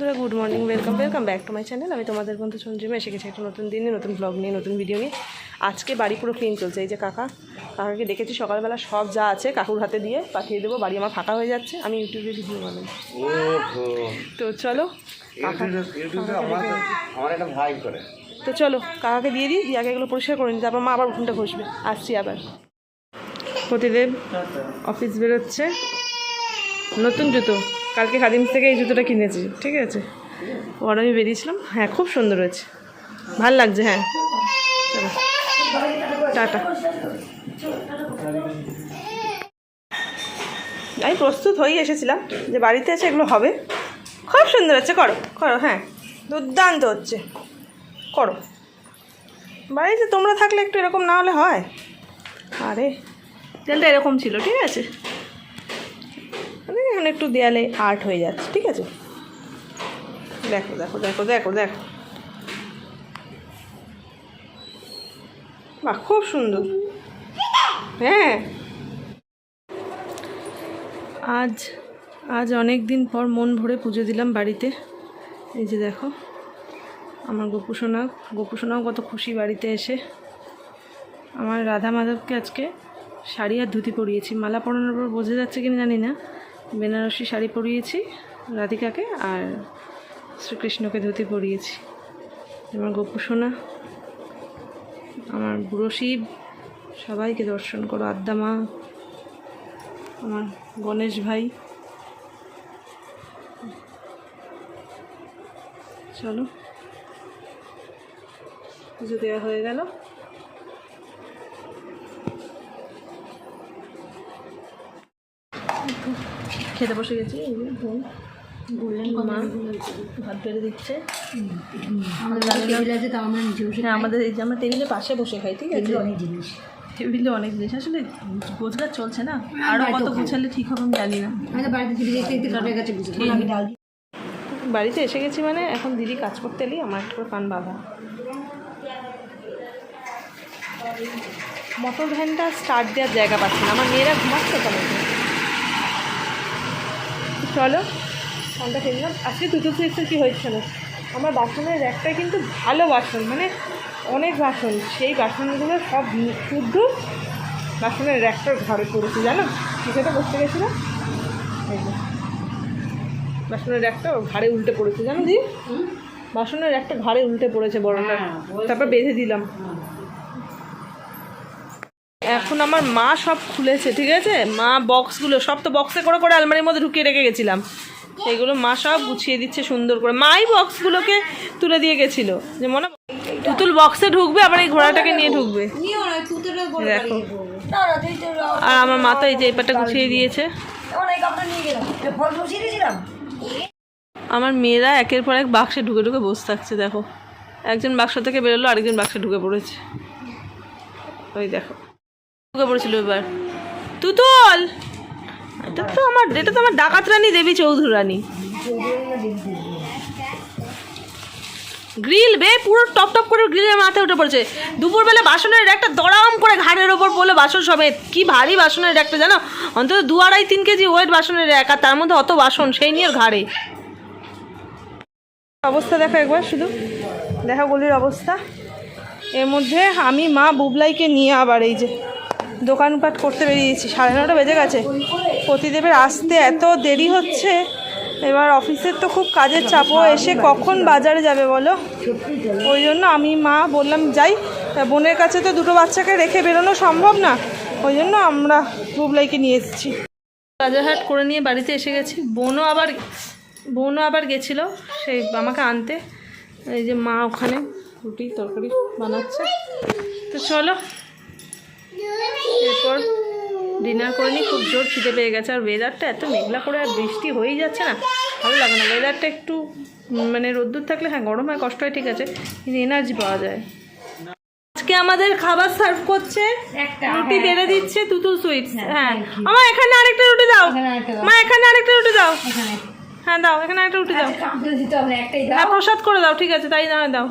বন্ধুরা good morning welcome welcome back to my channel আমি তোমাদের বন্ধু সঞ্জীব এসে গেছি একটা নতুন দিনে নতুন ব্লগ নিয়ে নতুন ভিডিও নিয়ে। আজকে বাড়ি পুরো ক্লিন চলছে এই যে কাকা। কাকাকে ডেকেছি সকালবেলা সব যা আছে কাকুর হাতে দিয়ে পাঠিয়ে দেবো বাড়ি আমার ফাঁকা হয়ে যাচ্ছে। আমি ইউটিউবে ভিডিও বানাই। তো চলো তো চলো কাকাকে দিয়ে দিই দিয়ে আগে এগুলো পরিষ্কার করে নিই তারপর মা আবার উঠোনটা ঘষবে। আসছি আবার। প্রতিদেব অফিস বেরোচ্ছে। নতুন জুতো। কালকে খাদিমস থেকে এই জুতোটা কিনেছি, ঠিক আছে? ওর আমি বেরিয়েছিলাম। হ্যাঁ খুব সুন্দর হয়েছে। ভালো লাগছে হ্যাঁ। টাটা। আমি প্রস্তুত হয়েই এসেছিলাম যে বাড়িতে আছে, এগুলো হবে। খুব সুন্দর হচ্ছে, করো করো হ্যাঁ। দুর্দান্ত হচ্ছে। করো। বাড়িতে তোমরা থাকলে একটু এরকম না হলে হয়। আরে তেলটা এরকম ছিল, ঠিক আছে? এখন একটু দেয়ালে আর্ট হয়ে যাচ্ছে, ঠিক আছে? দেখো দেখো দেখো দেখো দেখো। বাহ, খুব সুন্দর। হ্যাঁ। আজ আজ অনেক দিন পর মন ভরে পুজো দিলাম বাড়িতে। এই যে দেখো, আমার গোপুসোনা, গোপুসোনাও কত খুশি বাড়িতে এসে। আমার রাধা মাধবকে আজকে শাড়ি আর ধুতি পরিয়েছি। মালা পরানোর পর বোঝা যাচ্ছে কিনা জানি না। বেনারসি শাড়ি পরিয়েছি রাধিকাকে আর শ্রীকৃষ্ণকে ধুতি পরিয়েছি। আমার গোপুসোনা, আমার বুড়ো শিব, সবাইকে দর্শন করো আদ্যা মা, আমার গণেশ ভাই। চলো, পুজো দেওয়া হয়ে গেল। খেতে বসে গেছি ভাত বেড়ে দিচ্ছে। আমাদের টেবিল হ্যাঁ আমাদের এই যে আমরা টেবিলের পাশে বসে খাই ঠিক আছে? অনেক জিনিস। টেবিলে অনেক জিনিস আসলে রোজগার চলছে না? আরও কত গুছালে ঠিক হবে আমি জানি না। বাড়িতে এসে গেছি মানে এখন দিদি কাজ করতে এলেই আমার একটা করে কান বাঁধা। মোটর ভ্যানটা স্টার্ট দেওয়ার জায়গা পাচ্ছে না আমার মেয়েরা ঘুমাচ্ছে কেন? চলো ফোনটা কিনলাম আজকে দুটো সুইক্সের কী হয়েছিল আমার বাসনের র্যাকটা কিন্তু ভালো বাসন মানে অনেক বাসন। সেই বাসনগুলো সব শুদ্ধ বাসনের র্যাকটার ঘরে পড়েছে জানো? কিছুটা বসতে গেছিলাম এই বাসনের একটা ঘাড়ে উল্টে পড়েছে জানো দি বাসনের একটা ঘাড়ে উল্টে পড়েছে বড়টা তারপর বেঁধে দিলাম। এখন আমার মা সব খুলেছে ঠিক আছে? মা বক্সগুলো সব তো বক্সে করে করে আলমারির মধ্যে ঢুকিয়ে রেখে গেছিলাম। এগুলো মা সব গুছিয়ে দিচ্ছে সুন্দর করে। মাই বক্সগুলোকে তুলে দিয়ে গেছিল। যে মনে তুতুল বক্সে ঢুকবে আবার এই ঘোড়াটাকে নিয়ে ঢুকবে। দেখো। আর আমার মা তো এই যে এই পাটা গুছিয়ে দিয়েছে। আমার মেয়েরা একের পর এক বাক্সে ঢুকে ঢুকে বসে থাকছে দেখো। একজন বাক্স থেকে বেরোলো আরেকজন বাক্সে ঢুকে পড়েছে। ওই দেখো। ঢুকে পড়েছিল এবার। তুতল! এটা তো আমার এটা তো আমার দেবী চৌধুরানী গ্রিল পুরো করে গ্রিলের মাথায় উঠে পড়েছে। দুপুরবেলা বাসনের একটা দড়াম করে ঘাড়ের ওপর পড়ল বাসন সমেত। কি ভারী বাসনের একটা জানো? অন্তত দু আড়াই, তিন কেজি ওয়েট বাসনের এক আর তার মধ্যে অত বাসন, সেই নিয়ে ঘাড়ে। অবস্থা দেখো একবার শুধু। দেখা গলির অবস্থা। এর মধ্যে আমি মা বুবলাইকে নিয়ে আবার এই যে দোকানপাট করতে বেরিয়েছি। সাড়ে নটা বেজে গেছে। প্রতিদেবের আসতে এত দেরি হচ্ছে। এবার অফিসের তো খুব কাজের চাপও। এসে কখন বাজারে যাবে বলো? ওই জন্য আমি, মা বললাম, যাই বোনের কাছে তো দুটো বাচ্চাকে রেখে বেরোনো সম্ভব না। ওই জন্য আমরা বুবলাইকে নিয়ে এসেছি। বাজারহাট করে নিয়ে বাড়িতে এসে গেছি। বোনও আবার বোনও আবার গেছিল সেই আমাকে আনতে। এই যে মা ওখানে রুটি, তরকারি বানাচ্ছে। তো চলো ডিনার করে নিই খুব জোর খিদে পেয়ে গেছে। আর ওয়েদারটা এত মেঘলা করে আর বৃষ্টি হয়েই যাচ্ছে না। ভালো লাগে না। ওয়েদারটা একটু মানে রোদ্দুর থাকলে হ্যাঁ গরম হয় কষ্ট হয় ঠিক আছে। কিন্তু এনার্জি পাওয়া যায়। আজকে আমাদের খাবার সার্ভ করছে রুটি হ্যাঁ, বেড়ে দিচ্ছে তুতুল সুইটস হ্যাঁ আমার এখানে আরেকটা রুটি দাও। দাও। মা এখানে আরেকটা রুটি দাও। হ্যাঁ দাও এখানে আরেকটা রুটি দাও। না, একটাই হ্যাঁ প্রসাদ করে দাও ঠিক আছে তাই দাও দাও।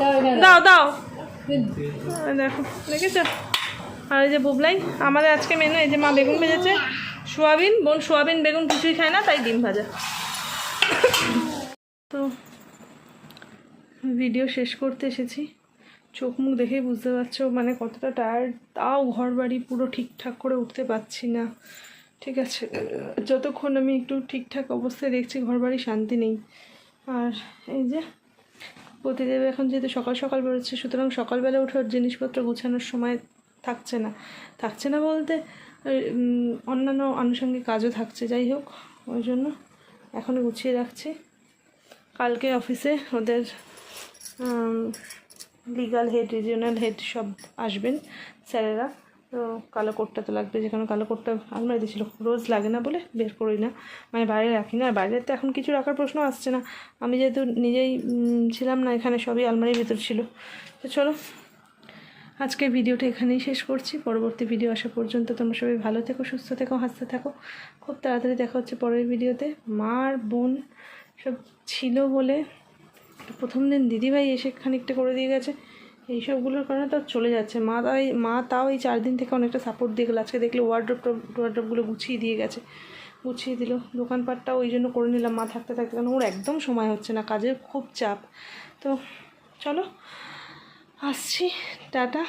দাও দাও। দাও দাও। দেখো দেখেছ আর এই যে বুবলাই, আমাদের আজকে মেনু এই যে মা বেগুন ভেজেছে। সোয়াবিন, বোন সোয়াবিন, বেগুন কিছুই খায় না, তাই ডিম ভাজা। তো ভিডিও শেষ করতে এসেছি। চোখ মুখ দেখেই বুঝতে পারছ মানে কতটা টায়ার্ড তাও ঘর বাড়ি পুরো ঠিকঠাক করে উঠতে পারছি না। ঠিক আছে, যতক্ষণ আমি একটু ঠিকঠাক অবস্থায় দেখছি ঘর বাড়ি শান্তি নেই। আর এই যে প্রতিদেব এখন যেহেতু সকাল সকাল বেরোচ্ছে, সুতরাং সকালবেলা উঠে জিনিসপত্র গুছানোর সময় থাকছে না। থাকছে না বলতে অন্যান্য আনুষঙ্গিক কাজও থাকছে, যাই হোক, ওই জন্য এখনও গুছিয়ে রাখছি। কালকে অফিসে ওদের লিগাল হেড রিজিওনাল হেড সব আসবেন, স্যারেরা। তো কালো কোটটা তো লাগবে, যেখানে কালো কোটটা আলমারিতে ছিল রোজ লাগে না বলে বের করি না। মানে বাইরে রাখি না। বাইরে তো এখন কিছু রাখার প্রশ্ন আসছে না। আমি যেহেতু নিজেই ছিলাম না, এখানে সবই আলমারির ভিতর ছিল। তো চলো আজকের ভিডিওটা এখানেই শেষ করছি। পরবর্তী ভিডিও আসা পর্যন্ত তোমরা সবাই ভালো থেকো, সুস্থ থেকো, হাসতে থাকো। খুব তাড়াতাড়ি দেখা হচ্ছে পরের ভিডিওতে। মার বোন সব ছিল বলে প্রথম দিন দিদিভাই এসে খানিকটা করে দিয়ে গেছে। এইসবগুলোর কারণে তাও চলে যাচ্ছে। মা তাই মা তাও এই চার দিন থেকে অনেকটা সাপোর্ট দিয়ে গেলো। আজকে দেখলে ওয়ার্ড্রপ ওয়ার্ড্রপগুলো গুছিয়ে দিয়ে গেছে। গুছিয়ে দিল। দোকানপাটটাও ওই জন্য করে নিলাম। মা থাকতে থাকতে কারণ ওর একদম সময় হচ্ছে না। কাজের খুব চাপ। তো চলো আসছি টাটা।